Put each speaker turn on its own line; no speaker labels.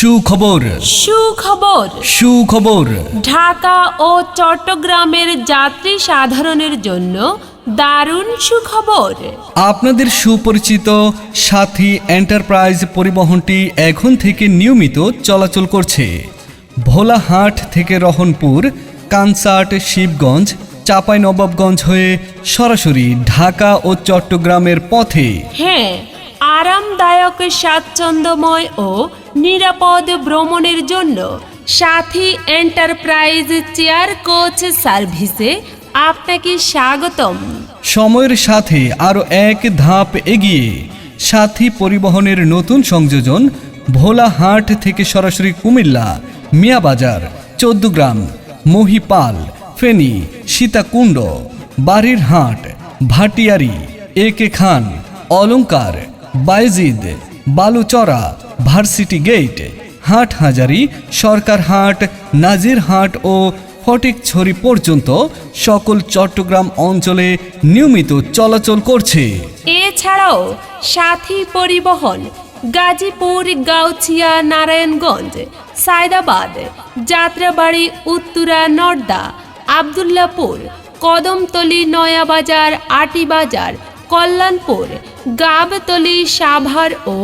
সুখবর।
সুখবর।
সুখবর।
ঢাকা ও চট্টগ্রামের যাত্রী সাধারণের জন্য দারুণ সুখবর।
আপনাদের সুপরিচিত সাথী এন্টারপ্রাইজ পরিবহনটি এখন থেকে নিয়মিত চলাচল করছে। ভোলাহাট থেকে রহনপুর কানসার্ট শিবগঞ্জ চাঁপাইনবাবগঞ্জ হয়ে সরাসরি ঢাকা ও চট্টগ্রামের পথে।
হ্যাঁ আরামদায়ক স্বাচ্ছন্দ্যময় ও নিরাপদ ভ্রমণের জন্য সাথী এন্টারপ্রাইজ চেয়ার কোচ সার্ভিসে আপনাকে স্বাগতম।
সময়ের সাথে আরও এক ধাপ এগিয়ে সাথী পরিবহনের নতুন সংযোজন ভোলাহাট থেকে সরাসরি কুমিল্লা, মিয়াবাজার, চৌদ্দগ্রাম, মহিপাল, ফেনী, সীতাকুণ্ড বাড়ির হাট ভাটিয়ারি, এ কে খান, অলংকার বাইজিদ, বালুচরা, ভার্সিটি গেট হাট হাজারি, সরকার হাট, নাজির হাট ও ফটিকছড়ি পর্যন্ত সকল চট্টগ্রাম অঞ্চলে নিয়মিত চলাচল করছে।
এছাড়াও সাথী পরিবহন, গাজীপুর, গাউছিয়া, নারায়ণগঞ্জ, সায়দাবাদ, যাত্রাবাড়ি, উত্তরা নর্দা আবদুল্লাপুর, কদমতলি, নয়াবাজার আটিবাজার কল্যাণপুর গাবতলি সাভার ও